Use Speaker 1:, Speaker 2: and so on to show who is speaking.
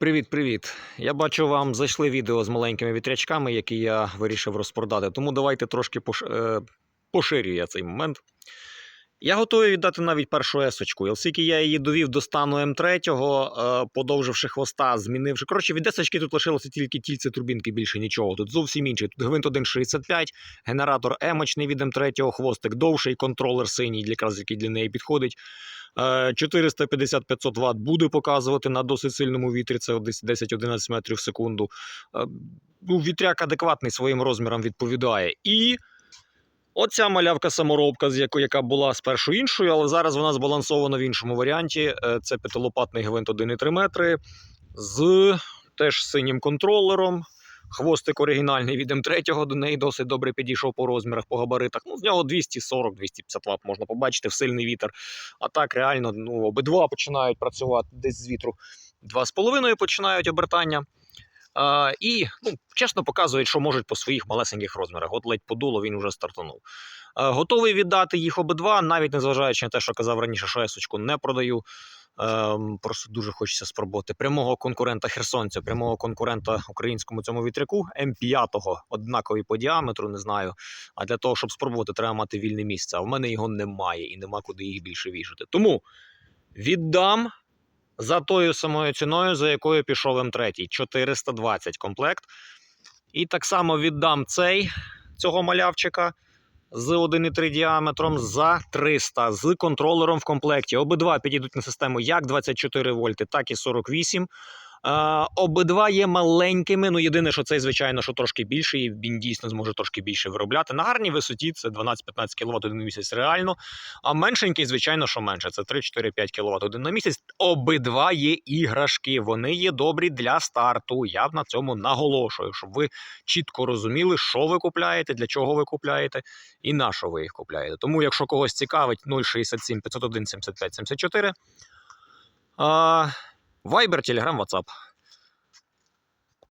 Speaker 1: Привіт-привіт. Я бачу, вам зайшли відео з маленькими вітрячками, які я вирішив розпродати. Тому давайте трошки пош... е, поширю я цей момент. Я готовий віддати навіть першу есочку. Оскільки я її довів до стану М3, е, подовживши хвоста, змінивши. Коротше, від есочки тут лишилося тільки тільце турбінки, більше нічого. Тут зовсім інший. Тут гвинт 1.65, генератор емочний від М3, хвостик довший, контролер синій, якраз який для неї підходить. Е, 450-500 Вт буде показувати на досить сильному вітрі, це 10-11 метрів в секунду. Е, Ну, вітряк адекватний своїм розмірам відповідає. І оця малявка саморобка, з якої яка була спершу іншою, але зараз вона збалансована в іншому варіанті. Е, Це п'ятилопатний гвинт 1,3 метри з теж синім контролером. Хвостик оригінальний від М3 до неї досить добре підійшов по розмірах, по габаритах. Ну, з нього 240-250 Вт можна побачити в сильний вітер. А так реально ну, обидва починають працювати десь з вітру. 2,5 починають обертання. І ну, чесно показують, що можуть по своїх малесеньких розмірах. От ледь подуло, він вже стартанув. Готовий віддати їх обидва, навіть незважаючи на те, що казав раніше, що есочку не продаю. Ем, просто дуже хочеться спробувати прямого конкурента херсонця, прямого конкурента українському цьому вітряку М5, однаковий по діаметру, не знаю. А для того, щоб спробувати, треба мати вільне місце. А в мене його немає і нема куди їх більше вішати. Тому віддам за тою самою ціною, за якою пішов М3, 420 комплект. І так само віддам цей цього малявчика з 1,3 діаметром за 300 з контролером в комплекті. Обидва підійдуть на систему як 24 вольти, так і 48. Обидва є маленькими. Ну, єдине, що цей, звичайно, що трошки більший, і він дійсно зможе трошки більше виробляти. На гарній висоті це 12-15 кВт один місяць реально. А меншенький, звичайно, що менше. Це 3-4-5 кВт один на місяць. Обидва є іграшки. Вони є добрі для старту. Я на цьому наголошую, щоб ви чітко розуміли, що ви купляєте, для чого ви купляєте і на що ви їх купляєте. Тому, якщо когось цікавить 067 501 75 74, а, Viber, Telegram, WhatsApp.